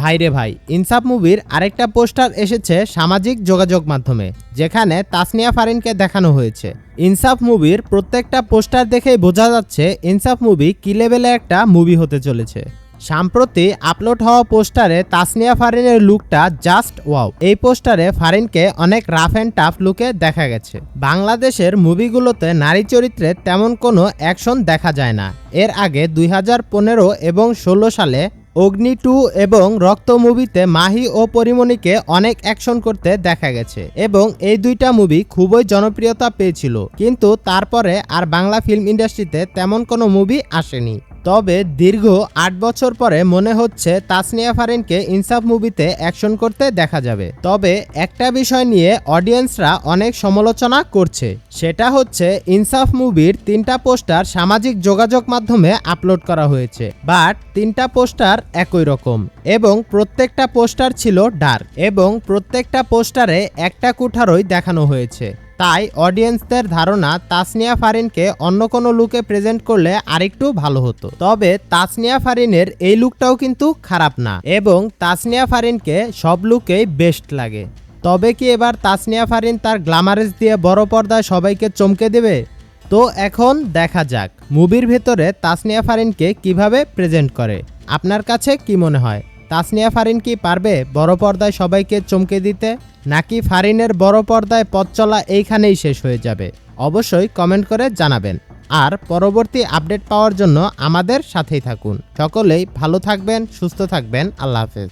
ভাইরে ভাই, ইনসাফ মুভির আরেকটা পোস্টার এসেছে সামাজিক যোগাযোগ মাধ্যমে, যেখানে তাসনিয়া ফারিনকে দেখানো হয়েছে। ইনসাফ মুভির প্রত্যেকটা পোস্টার দেখেই বোঝা যাচ্ছে ইনসাফ মুভি কি লেভেলে একটা মুভি হতে চলেছে। সাম্প্রতি আপলোড হওয়া পোস্টারে তাসনিয়া ফারিনের লুকটা জাস্ট ওয়াও। এই পোস্টারে ফারিনকে অনেক রাফ অ্যান্ড টাফ লুকে দেখা গেছে। বাংলাদেশের মুভিগুলোতে নারী চরিত্রে তেমন কোনো অ্যাকশন দেখা যায় না। এর আগে দুই হাজার পনেরো এবং ষোলো সালে অগ্নি টু এবং রক্ত মুভিতে মাহি ও পরিমণিকে অনেক অ্যাকশন করতে দেখা গেছে এবং এই দুইটা মুভি খুবই জনপ্রিয়তা পেয়েছিল। কিন্তু তারপরে আর বাংলা ফিল্ম ইন্ডাস্ট্রিতে তেমন কোনো মুভি আসেনি। তবে দীর্ঘ আট বছর পরে মনে হচ্ছে তাসনিয়া ফারিনকে ইনসাফ মুভিতে অ্যাকশন করতে দেখা যাবে। তবে একটা বিষয় নিয়ে অডিয়েন্সরা অনেক সমালোচনা করছে। সেটা হচ্ছে ইনসাফ মুভির তিনটা পোস্টার সামাজিক যোগাযোগ মাধ্যমে আপলোড করা হয়েছে। বাট তিনটা পোস্টার একই রকম এবং প্রত্যেকটা পোস্টার ছিল ডার্ক এবং প্রত্যেকটা পোস্টারে একটা কুঠারই দেখানো হয়েছে। তাই অডিয়েন্সদের ধারণা তাসনিয়া ফারিনকে অন্য কোনো লুকে প্রেজেন্ট করলে আরেকটু ভালো হতো। তবে তাসনিয়া ফারিনের এই লুকটাও কিন্তু খারাপ না এবং তাসনিয়া ফারিনকে সব লুকেই বেস্ট লাগে। তবে কি এবার তাসনিয়া ফারিন তার গ্লামারেস দিয়ে বড় পর্দায় সবাইকে চমকে দেবে? তো এখন দেখা যাক। মুভির ভেতরে তাসনিয়া ফারিনকে কীভাবে প্রেজেন্ট করে। আপনার কাছে কি মনে হয়? তাসনিয়া ফারিন কি পারবে বড় পর্দায় সবাইকে চমকে দিতে? নাকি ফারিনের বড় পর্দায় পথ চলা এইখানেই শেষ হয়ে যাবে? অবশ্যই কমেন্ট করে জানাবেন। আর পরবর্তী আপডেট পাওয়ার জন্য আমাদের সাথেই থাকুন। সকলেই ভালো থাকবেন, সুস্থ থাকবেন। আল্লাহ হাফেজ।